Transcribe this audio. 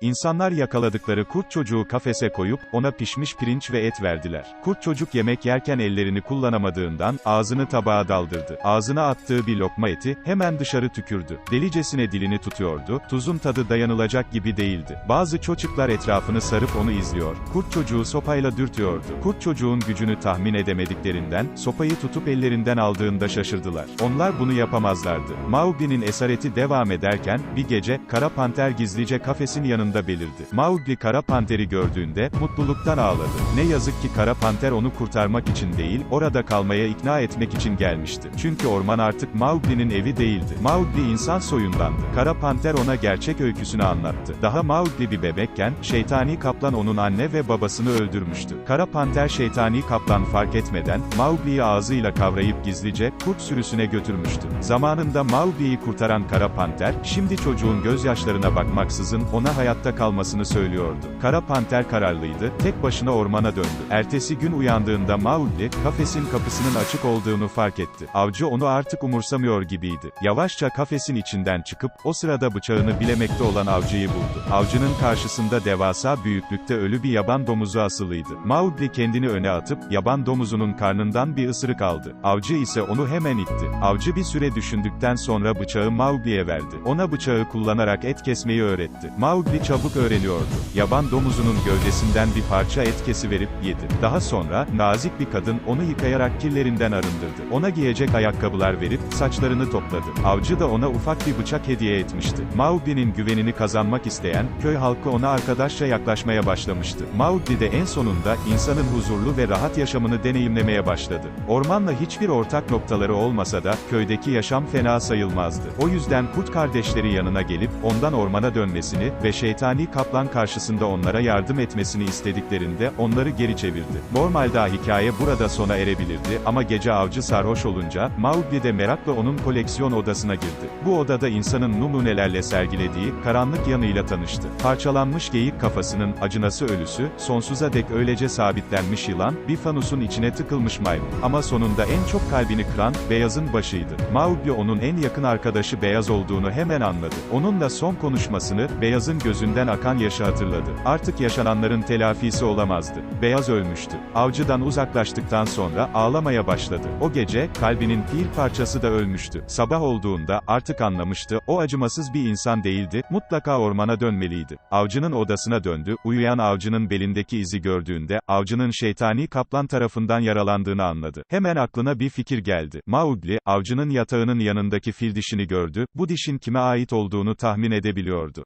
İnsanlar yakaladıkları kurt çocuğu kafese koyup, ona pişmiş pirinç ve et verdiler. Kurt çocuk yemek yerken ellerini kullanamadığından, ağzını tabağa daldırdı. Ağzına attığı bir lokma eti, hemen dışarı tükürdü. Delicesine dilini tutuyordu, tuzun tadı dayanılacak gibi değildi. Bazı çocuklar etrafını sarıp onu izliyor. Kurt çocuğu sopayla dürtüyordu. Kurt çocuğun gücünü tahmin edemediklerinden, sopayı tutup ellerinden aldığında şaşırdılar. Onlar bunu yapamazlardı. Maugli'nin esareti devam ederken, bir gece, kara panter gizlice kafesin yanında belirdi. Maugli kara panteri gördüğünde, mutluluktan ağladı. Ne yazık ki kara panter onu kurtarmak için değil, orada kalmaya ikna etmek için gelmişti. Çünkü orman artık Maugli'nin evi değildi. Maugli insan soyundandı. Kara panter ona gerçek öyküsünü anlattı. Daha Maugli bir bebekken, şeytani kaplan onun anne ve babasını öldürmüştü. Kara panter şeytani kaplan fark etmeden, Maugli'yi ağzıyla kavrayıp gizlice, kurt sürüsüne götürmüştü. Zamanında Maugli'yi kurtaran kara panter, şimdi çocuğun gözyaşlarına bakmaksızın, ona hayatta kalmasını söylüyordu. Kara panter kararlıydı, tek başına ormana döndü. Ertesi gün uyandığında Maugli, kafesin kapısının açık olduğunu fark etti. Avcı onu artık umursamıyor gibiydi. Yavaşça kafesin içinden çıkıp, o sırada bıçağını bilemekte olan avcıyı buldu. Avcının karşısında devasa büyüklükte ölü bir yaban domuzu asılıydı. Maugli kendini öne atıp, yaban domuzunun karnından bir ısırık aldı. Avcı ise onu hemen itti. Avcı bir süre düşündükten sonra bıçağı Maugli'ye verdi. Ona bıçağı kullanarak et kesmeyi öğretti. Maugli çabuk öğreniyordu. Yaban domuzunun gövdesinden bir parça et kesiverip yedi. Daha sonra, nazik bir kadın onu yıkayarak kirlerinden arındırdı. Ona giyecek ayakkabılar verip, saçlarını topladı. Avcı da ona ufak bir bıçak hediye etmişti. Maugli'nin güvenini kazanmak isteyen, köy halkı ona arkadaşça yaklaşmaya başlamıştı. Maugli de en sonunda, insanın huzurlu ve rahat yaşamını deneyimlemeye başladı. Ormanla hiçbir ortak noktaları olmasa da, köydeki yaşam fena sayılmazdı. O yüzden kurt kardeşleri yanına gelip, ondan ormana dönmesini ve şeytani kaplan karşısında onlara yardım etmesini istediklerinde, onları geri çevirdi. Normalde hikaye burada sona erebilirdi ama gece avcı sarhoş olunca, Maugli de merakla onun koleksiyon odasına girdi. Bu odada insanın numunelerle sergilediği, karanlık yanıyla tanıştı. Parçalanmış geyik kafasının, acınası ölüsü, sonsuza dek öylece sabitlenmiş yılan, bir fanusun içine tıkılmış maymun. Ama sonunda en çok kalbini kıran, Beyaz'ın başıydı. Maugli onun en yakın arkadaşı Beyaz olduğunu hemen anladı. Onunla son konuşmasını, Beyaz'ın gözünden akan yaşı hatırladı. Artık yaşananların telafisi olamazdı. Beyaz ölmüştü. Avcıdan uzaklaştıktan sonra, ağlamaya başladı. O gece, kalbinin bir parçası da ölmüştü. Sabah olduğunda, artık anlamıştı, o acımasız bir insan değildi, mutlaka ormana dönmeliydi. Avcının odasına döndü, uyuyan avcının belindeki izi gördüğünde, avcının şeytani kaplan tarafından yaralandığını anladı. Hemen aklına bir fikir geldi. Maugli, avcının yatağının yanındaki fil dişini gördü, bu dişin kime ait olduğunu tahmin edebiliyordu.